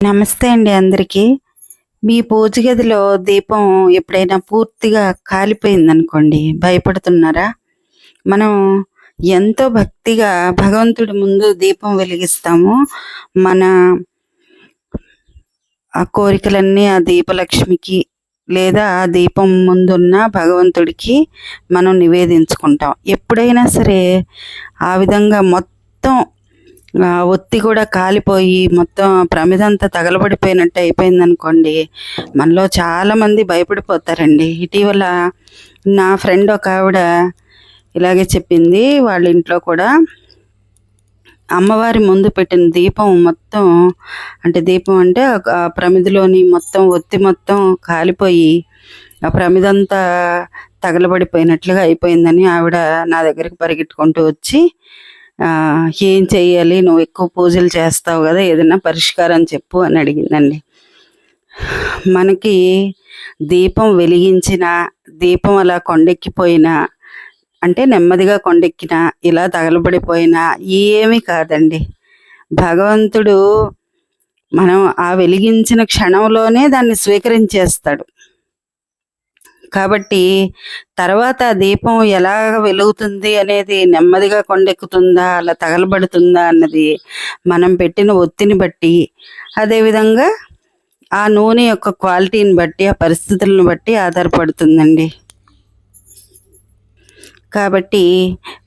నమస్తే అండి అందరికీ. మీ పూజ గదిలో దీపం ఎప్పుడైనా పూర్తిగా కాలిపోయిందనుకోండి భయపడుతున్నారా? మనం ఎంతో భక్తిగా భగవంతుడి ముందు దీపం వెలిగిస్తాము. మన ఆ కోరికలన్నీ ఆ దీపలక్ష్మికి లేదా ఆ దీపం ముందున్న భగవంతుడికి మనం నివేదించుకుంటాం. ఎప్పుడైనా సరే ఆ విధంగా మొత్తం ఒత్తి కూడా కాలిపోయి మొత్తం ప్రమిదంతా తగలబడిపోయినట్టు అయిపోయింది అనుకోండి మనలో చాలామంది భయపడిపోతారండి. ఇటీవల నా ఫ్రెండ్ ఒక ఆవిడ ఇలాగే చెప్పింది వాళ్ళ ఇంట్లో కూడా అమ్మవారి ముందు పెట్టిన దీపం మొత్తం అంటే దీపం అంటే ఆ ప్రమిదిలోని మొత్తం ఒత్తి మొత్తం కాలిపోయి ఆ ప్రమిదంతా తగలబడిపోయినట్లుగా అయిపోయిందని ఆవిడ నా దగ్గరికి పరిగెట్టుకుంటూ వచ్చి ఏం చెయ్యాలి? నువ్వు ఎక్కువ పూజలు చేస్తావు కదా ఏదైనా పరిష్కారం చెప్పు అని అడిగిందండి. మనకి దీపం వెలిగించిన దీపం అలా కొండెక్కిపోయినా అంటే నెమ్మదిగా కొండెక్కినా ఇలా తగలబడిపోయినా ఏమీ కాదండి. భగవంతుడు మనం ఆ వెలిగించిన క్షణంలోనే దాన్ని స్వీకరించేస్తాడు. కాబట్టి తర్వాత దీపం ఎలా వెలుగుతుంది అనేది నెమ్మదిగా కొండెక్కుతుందా అలా తగలబడుతుందా అన్నది మనం పెట్టిన ఒత్తిని బట్టి అదేవిధంగా ఆ నూనె యొక్క క్వాలిటీని బట్టి ఆ పరిస్థితులను బట్టి ఆధారపడుతుందండి. కాబట్టి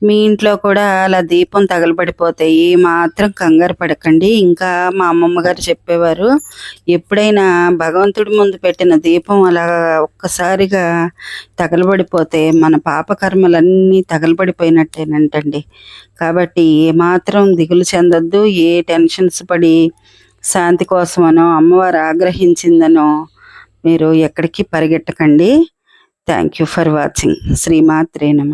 మీ ఇంట్లో కూడా అలా దీపం తగలబడిపోతాయి మాత్రం కంగారు పడకండి. ఇంకా మా అమ్మమ్మ గారు చెప్పేవారు ఎప్పుడైనా భగవంతుడి ముందు పెట్టిన దీపం అలా ఒక్కసారిగా తగలబడిపోతే మన పాపకర్మలన్నీ తగలబడిపోయినట్టేనంటండి. కాబట్టి ఏమాత్రం దిగులు చెందొద్దు ఏ టెన్షన్స్ పడి శాంతి కోసమనో అమ్మవారు ఆగ్రహించిందనో మీరు ఎక్కడికి పరిగెట్టకండి. Thank you for watching. శ్రీమాత్రే నమ.